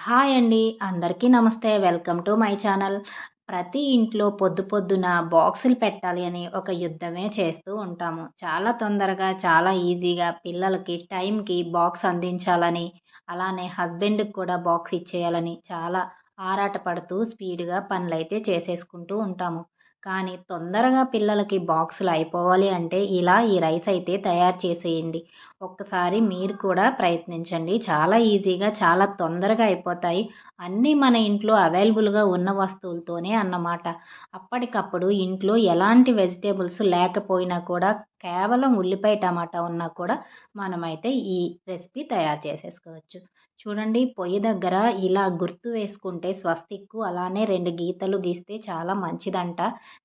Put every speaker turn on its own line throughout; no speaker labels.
Hi అండి. అందరికీ నమస్తే. Welcome to my channel. ప్రతి ఇంట్లో పొద్దు పొద్దున బాక్సులు పెట్టాలి అని ఒక యుద్ధమే చేస్తూ ఉంటాము. చాలా తొందరగా చాలా ఈజీగా పిల్లలకి టైంకి బాక్స్ అందించాలని అలానే హస్బెండ్కి కూడా బాక్స్ ఇచ్చేయాలని చాలా ఆరాటపడుతూ స్పీడ్గా పనులైతే చేసేసుకుంటూ ఉంటాము. కానీ తొందరగా పిల్లలకి బాక్సులు అయిపోవాలి అంటే ఇలా ఈ రైస్ అయితే తయారు చేసేయండి. ఒక్కసారి మీరు కూడా ప్రయత్నించండి. చాలా ఈజీగా చాలా తొందరగా అయిపోతాయి. అన్నీ మన ఇంట్లో అవైలబుల్గా ఉన్న వస్తువులతోనే అన్నమాట. అప్పటికప్పుడు ఇంట్లో ఎలాంటి వెజిటేబుల్స్ లేకపోయినా కూడా కేవలం ఉల్లిపాయ టమాటా ఉన్నా కూడా మనమైతే ఈ రెసిపీ తయారు చేసేసుకోవచ్చు. చూడండి పొయ్యి దగ్గర ఇలా గుర్తు వేసుకుంటే స్వస్తిక్కు అలానే రెండు గీతలు గీస్తే చాలా మంచిదంట.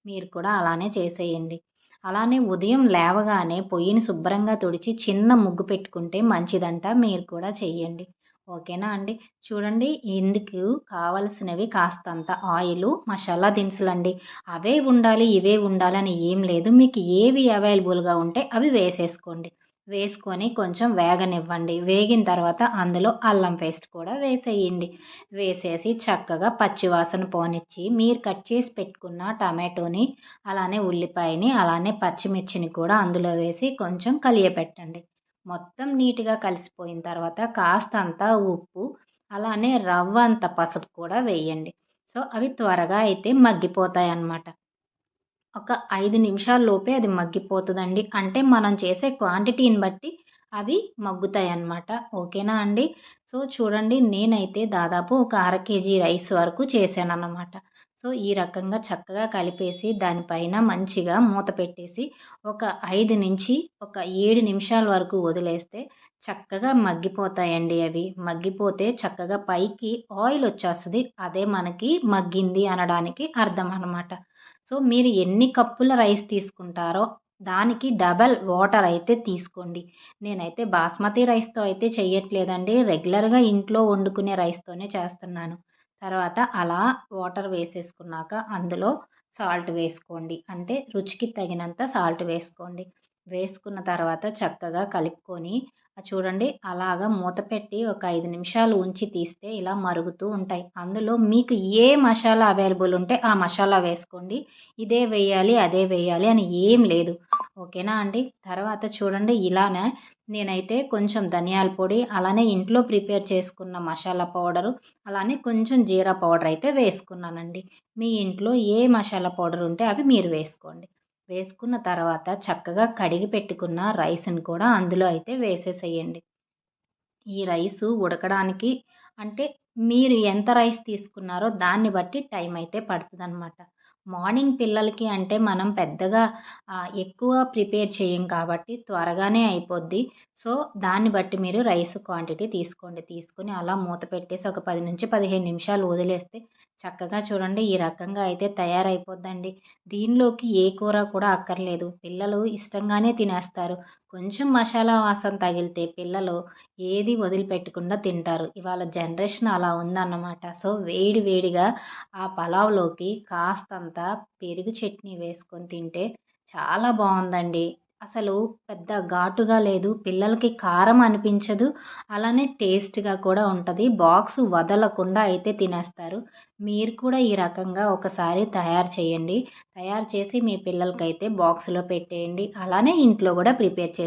మీరు కూడా అలానే చేసేయండి. అలానే ఉదయం లేవగానే పొయ్యిని శుభ్రంగా తుడిచి చిన్న ముగ్గు పెట్టుకుంటే మంచిదంట. మీరు కూడా చెయ్యండి. ఓకేనా అండి? చూడండి ఇందుకు కావలసినవి కాస్తంత ఆయిల్ మసాలా దినుసులు అండి అవే ఉండాలి ఇవే ఉండాలి అని ఏం లేదు. మీకు ఏవి అవైలబుల్గా ఉంటే అవి వేసేసుకోండి. వేసుకొని కొంచెం వేగనివ్వండి. వేగిన తర్వాత అందులో అల్లం పేస్ట్ కూడా వేసేయండి. వేసేసి చక్కగా పచ్చివాసన పోనిచ్చి మీరు కట్ చేసి పెట్టుకున్న టమాటోని అలానే ఉల్లిపాయని అలానే పచ్చిమిర్చిని కూడా అందులో వేసి కొంచెం కలియపెట్టండి. మొత్తం నీట్గా కలిసిపోయిన తర్వాత కాస్తంత ఉప్పు అలానే రవ్వ అంత పసుపు కూడా వేయండి. సో అవి త్వరగా అయితే మగ్గిపోతాయి అన్నమాట ఒక ఐదు నిమిషాల లోపే అది మగ్గిపోతుందండి. అంటే మనం చేసే క్వాంటిటీని బట్టి అవి మగ్గుతాయి అన్నమాట ఓకేనా అండి? సో చూడండి నేనైతే దాదాపు ఒక అర కేజీ రైస్ వరకు చేశాను అన్నమాట సో ఈ రకంగా చక్కగా కలిపేసి దానిపైన మంచిగా మూత పెట్టేసి ఒక ఐదు నుంచి ఒక ఏడు నిమిషాల వరకు వదిలేస్తే చక్కగా మగ్గిపోతాయండి అవి. మగ్గిపోతే చక్కగా పైకి ఆయిల్ వచ్చేస్తుంది. అదే మనకి మగ్గింది అనడానికి అర్థం అనమాట సో మీరు ఎన్ని కప్పుల రైస్ తీసుకుంటారో దానికి డబల్ వాటర్ అయితే తీసుకోండి. నేనైతే బాస్మతి రైస్తో అయితే చేయట్లేదండి రెగ్యులర్గా ఇంట్లో వండుకునే రైస్తోనే చేస్తున్నాను. తర్వాత అలా వాటర్ వేసేసుకున్నాక అందులో సాల్ట్ వేసుకోండి. అంటే రుచికి తగినంత సాల్ట్ వేసుకోండి. వేసుకున్న తర్వాత చక్కగా కలుపుకొని చూడండి అలాగా మూత పెట్టి ఒక ఐదు నిమిషాలు ఉంచి తీస్తే ఇలా మరుగుతూ ఉంటాయి. అందులో మీకు ఏ మసాలా అవైలబుల్ ఉంటే ఆ మసాలా వేసుకోండి. ఇదే వేయాలి అదే వేయాలి అని ఏం లేదు. ఓకేనా అండి? తర్వాత చూడండి ఇలానే నేనైతే కొంచెం ధనియాల పొడి అలానే ఇంట్లో ప్రిపేర్ చేసుకున్న మసాలా పౌడరు అలానే కొంచెం జీరా పౌడర్ అయితే వేసుకున్నానండి. మీ ఇంట్లో ఏ మసాలా పౌడర్ ఉంటే అవి మీరు వేసుకోండి. వేసుకున్న తర్వాత చక్కగా కడిగి పెట్టుకున్న రైస్ని కూడా అందులో అయితే వేసేసేయండి. ఈ రైసు ఉడకడానికి అంటే మీరు ఎంత రైస్ తీసుకున్నారో దాన్ని బట్టి టైం అయితే పడుతుంది అనమాట మార్నింగ్ పిల్లలకి అంటే మనం పెద్దగా ఎక్కువ ప్రిపేర్ చేయం కాబట్టి త్వరగానే అయిపోద్ది. సో దాన్ని బట్టి మీరు రైస్ క్వాంటిటీ తీసుకోండి. తీసుకొని అలా మూత పెట్టేసి ఒక పది నుంచి పదిహేను నిమిషాలు వదిలేస్తే చక్కగా చూడండి ఈ రకంగా అయితే తయారైపోద్దండి. దీనిలోకి ఏ కూర కూడా అక్కర్లేదు. పిల్లలు ఇష్టంగానే తినేస్తారు. కొంచెం మసాలా వాసన తగిలితే పిల్లలు ఏది వదిలిపెట్టకుండా తింటారు. ఇవాళ జనరేషన్ అలా ఉందన్నమాట. సో వేడి వేడిగా ఆ పలావ్లోకి కాస్తంత పెరుగు చట్నీ వేసుకొని తింటే చాలా బాగుందండి. అసలు పెద్ద ఘాటుగా లేదు. పిల్లలకి కారం అనిపించదు. అలానే టేస్ట్గా కూడా ఉంటుంది. బాక్స్ వదలకుండా అయితే తినేస్తారు. మీరు కూడా ఈ రకంగా ఒకసారి తయారు చేయండి. తయారు చేసి మీ పిల్లలకైతే బాక్స్లో పెట్టేయండి. అలానే ఇంట్లో కూడా ప్రిపేర్ చేసి